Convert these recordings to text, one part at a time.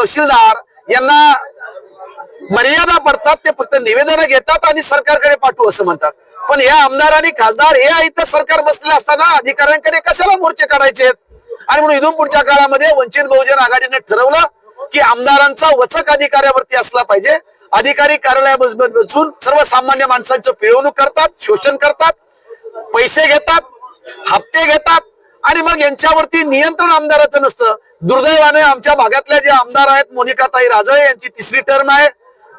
तहसीलदार यांना मर्यादा पडतात ते फक्त निवेदन घेतात आणि सरकारकडे पाठवू असं म्हणतात. पण हे आमदार आणि खासदार हे इथं सरकार बसलेले असताना अधिकाऱ्यांकडे कशाला मोर्चे काढायचे आहेत? आणि म्हणून इथून पुढच्या काळामध्ये वंचित बहुजन आघाडीने ठरवलं की आमदारांचा वचक अधिकाऱ्यावरती असला पाहिजे. अधिकारी कार्यालयात बसून सर्वसामान्य माणसांचं पिळवणूक करतात शोषण करतात पैसे घेतात हप्ते घेतात आणि मग यांच्यावरती नियंत्रण आमदाराचं नसतं. दुर्दैवाने आमच्या भागातल्या जे आमदार आहेत मोनिकाताई राजळे यांची तिसरी टर्म आहे.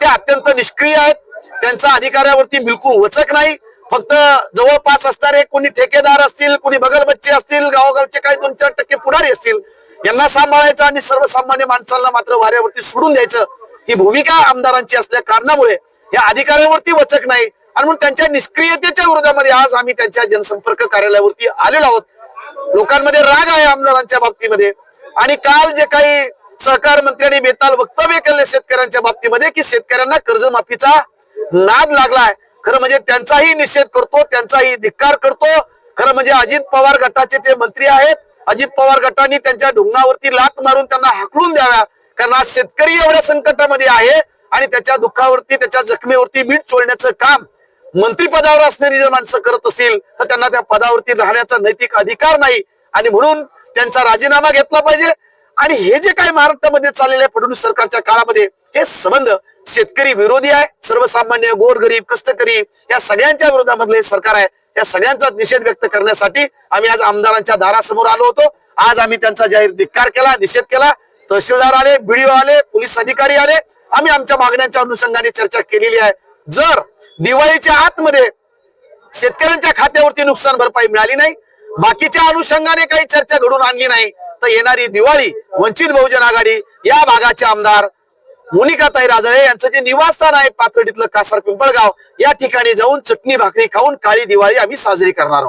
ते अत्यंत निष्क्रिय आहेत. त्यांचा अधिकाऱ्यावरती बिलकुल वचक नाही. फक्त जवळपास असणारे कोणी ठेकेदार असतील कोणी बगल बच्चे असतील गावोगावचे काही दोन चार टक्के पुढारी असतील यांना सांभाळायचं आणि सर्वसामान्य माणसांना मात्र वाऱ्यावरती सोडून द्यायचं ही भूमिका आमदारांची असल्या कारणामुळे. या अधिकाऱ्यांवरती वचक नाही. आणि म्हणून त्यांच्या निष्क्रियतेच्या विरोधामध्ये आज आम्ही त्यांच्या जनसंपर्क कार्यालयावरती आलेलो आहोत. लोकांमध्ये राग आहे आमदारांच्या बाबतीमध्ये. आणि काल जे काही सहकार मंत्र्यांनी बेताल वक्तव्य केले शेतकऱ्यांच्या बाबतीमध्ये की शेतकऱ्यांना कर्जमाफीचा नाद लागलाय. खरं म्हणजे त्यांचाही निषेध करतो त्यांचाही धिक्कार करतो. खरं म्हणजे अजित पवार गटाचे ते मंत्री आहेत. अजित पवार गटाने त्यांच्या ढुंगावरती लात मारून त्यांना हाकलून द्याव्या. कारण आज शेतकरी एवढ्या संकटामध्ये आहे आणि त्याच्या दुःखावरती त्याच्या जखमेवरती मीठ चोळण्याचं काम मंत्रीपदावर असणारी जर माणसं करत असतील तर त्यांना त्या पदावरती राहण्याचा नैतिक अधिकार नाही. आणि म्हणून त्यांचा राजीनामा घेतला पाहिजे. आणि हे जे काही महाराष्ट्रामध्ये चाललेलं आहे फडणवीस सरकारच्या काळामध्ये हे संबंध शेतकरी विरोधी आहे. सर्वसामान्य गोरगरीब कष्टकरी या सगळ्यांच्या विरोधामधलं हे सरकार आहे. या सगळ्यांचा निषेध व्यक्त करण्यासाठी आम्ही आज आमदारांच्या दारासमोर आलो होतो. आज आम्ही त्यांचा जाहीर धिक्कार केला निषेध केला. तहसीलदार आले बीडीओ आले पोलीस अधिकारी आले. आम्ही आमच्या मागण्यांच्या अनुषंगाने चर्चा केलेली आहे. जर दिवाळीच्या आतमध्ये शेतकऱ्यांच्या खात्यावरती नुकसान भरपाई मिळाली नाही बाकीच्या अनुषंगाने काही चर्चा घडून आणली नाही तर येणारी दिवाळी वंचित बहुजन आघाडी या भागाचे आमदार मोनिकाताई राजळे यांचं जे निवासस्थान आहे पाथर्डीतलं कासार पिंपळगाव या ठिकाणी जाऊन चटणी भाकरी खाऊन काळी दिवाळी आम्ही साजरी करणार आहोत.